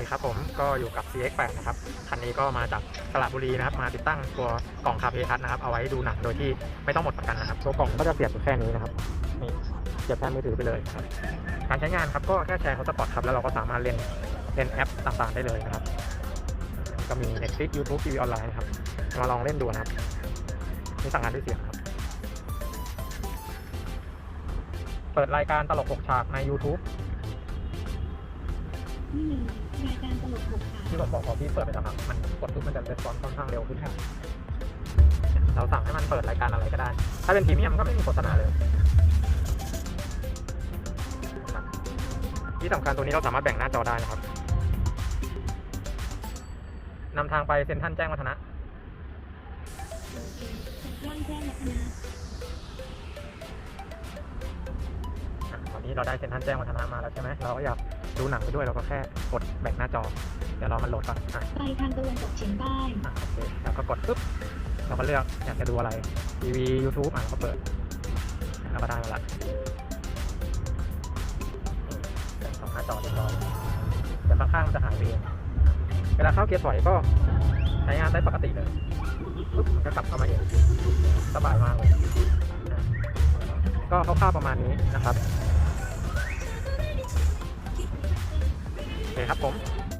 ดีครับผมก็อยู่กับ CX8 นะครับคันนี้ก็มาจากสระบุรีนะครับ มาติดตั้งตัวกล่องคาเพทัศนะครับ เอาไว้ดูหนังโดยที่ไม่ต้องหมดประกันนะครับ ตัวกล่องก็จะเสียบอยู่แค่นี้นะครับนี่เสียบแทนมือถือไปเลยครับการใช้งานครับก็แค่แชร์ฮอตสปอตครับแล้วเราก็สามารถเล่นเล่นแอปต่างๆได้เลยนะครับ ก็มี Netflix YouTube ทีวีออนไลน์นะครับมาลองเล่นดูนะครับนี่สั่งงานด้วยเสียงครับ เปิดรายการตลกหกฉากใน YouTube นี่ รายการตลกหกขาที่ผมบอกพอพี่เปิดไปแล้วครับมันกดปุ๊บมันจะเป็นฟอนต์ค่อนข้างเร็วขึ้นครับเราสั่งให้มันเปิดรายการอะไรก็ได้ ถ้าเป็นพรีเมียมก็ไม่มีโฆษณาเลย ที่สำคัญตัวนี้เราสามารถแบ่งหน้าจอได้นะครับนำทางไปเซ็นทรัลแจ้งวัฒนะว่างแจ้งวัฒนะอะตอนนี้เราได้เซ็นทรัลแจ้งวัฒนะมาแล้วใช่ไหม เราก็อยาก ดูหนังไปด้วยเราก็แค่กดแบ่งหน้าจอ เดี๋ยวรอมันโหลดก่อนอะไปทางตะวันตกเฉียงใต้อะโอเคแล้วก็กดปุ๊บเราก็เลือกอยากจะดูอะไรทีวียูทูบอะเราก็เปิดแล้วก็ได้มาละนี่สองหน้าจอเรียบร้อยเดี๋ยวข้างๆมันจะหายไปเองเวลาเข้าเกียร์ถอยก็ใช้งานได้ปกติเลยปุ๊บมันก็กลับเข้ามาเองสบายมากเลยอะก็คร่าวๆประมาณนี้นะครับ ครับผม